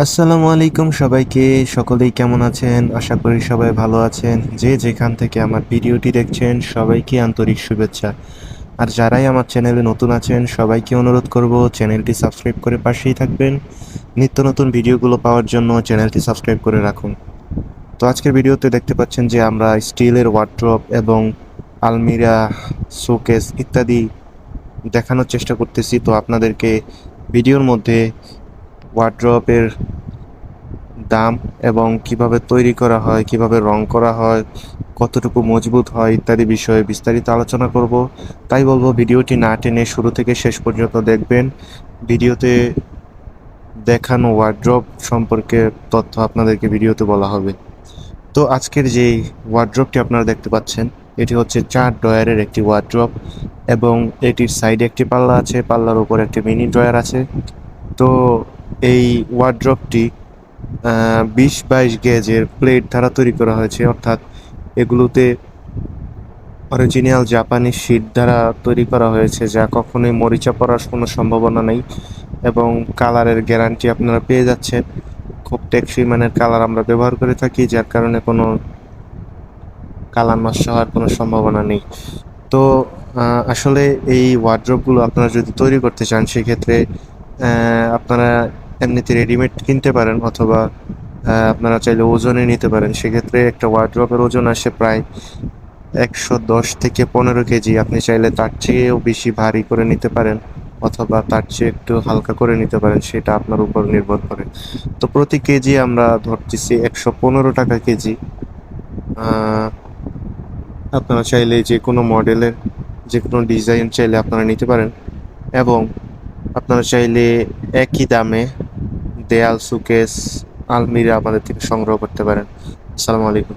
আসসালামু আলাইকুম সবাইকে, সকলেই কেমন আছেন? আশা করি সবাই ভালো আছেন। যে যেখান থেকে আমার ভিডিওটি দেখছেন, সবাইকে আন্তরিক শুভেচ্ছা। আর যারাই আমার চ্যানেলে নতুন আছেন, সবাইকে অনুরোধ করব চ্যানেলটি সাবস্ক্রাইব করে পাশেই থাকবেন। নিত্য নতুন ভিডিওগুলো পাওয়ার জন্য চ্যানেলটি সাবস্ক্রাইব করে রাখুন। তো আজকের ভিডিওতে দেখতে পাচ্ছেন যে আমরা স্টিলের ওয়ার্ড্রপ এবং আলমিরা শোকেস ইত্যাদি দেখানোর চেষ্টা করতেছি। তো আপনাদেরকে ভিডিওর মধ্যে ওয়ার্ড্রপের দাম এবং কীভাবে তৈরি করা হয়, কীভাবে রং করা হয়, কতটুকু মজবুত হয় ইত্যাদি বিষয়ে বিস্তারিত আলোচনা করব। তাই বলব, ভিডিওটি না টেনে শুরু থেকে শেষ পর্যন্ত দেখবেন। ভিডিওতে দেখানো ওয়ার্ড্রপ সম্পর্কে তথ্য আপনাদেরকে ভিডিওতে বলা হবে। তো আজকের যে ওয়ার্ড্রপটি আপনারা দেখতে পাচ্ছেন, এটি হচ্ছে চার ড্রয়ারের একটি ওয়ার্ড্রপ এবং এটির সাইডে একটি পাল্লা আছে, পাল্লার উপর একটি মিনি ড্রয়ার আছে। তো এই ওয়ার্ড্রপটি বিশ বাইশ গেজের প্লেট দ্বারা তৈরি করা হয়েছে। অর্থাৎ এগুলোতে অরিজিনাল জাপানি শিট দ্বারা তৈরি করা হয়েছে, যা কখনোই মরিচা পড়ার কোনো সম্ভাবনা নেই এবং কালারের গ্যারান্টি আপনারা পেয়ে যাচ্ছেন। খুব টেকসই মানের কালার আমরা ব্যবহার করে থাকি, যার কারণে কোনো কালার নষ্ট হওয়ার কোনো সম্ভাবনা নেই। তো আসলে এই ওয়ার্ড্রপগুলো আপনারা যদি তৈরি করতে চান, সেক্ষেত্রে আপনারা এমনিতে রেডিমেড কিনতে পারেন অথবা আপনারা চাইলে ওজনে নিতে পারেন। সেক্ষেত্রে একটা ওয়ার্ড্রপের ওজন আসে প্রায় একশো দশ থেকে পনেরো কেজি। আপনি চাইলে তার চেয়েও বেশি ভারী করে নিতে পারেন অথবা তার চেয়ে একটু হালকা করে নিতে পারেন, সেটা আপনার উপর নির্ভর করে। তো প্রতি কেজি আমরা ধরতেছি একশো পনেরো টাকা কেজি। আপনারা চাইলে যে কোনো মডেলের যে কোনো ডিজাইন চাইলে আপনারা নিতে পারেন। এবং আপনারা চাইলে একই দামে দেয়াল সুকেস আলমিরা আমাদের থেকে সংগ্রহ করতে পারেন। আসসালামু আলাইকুম।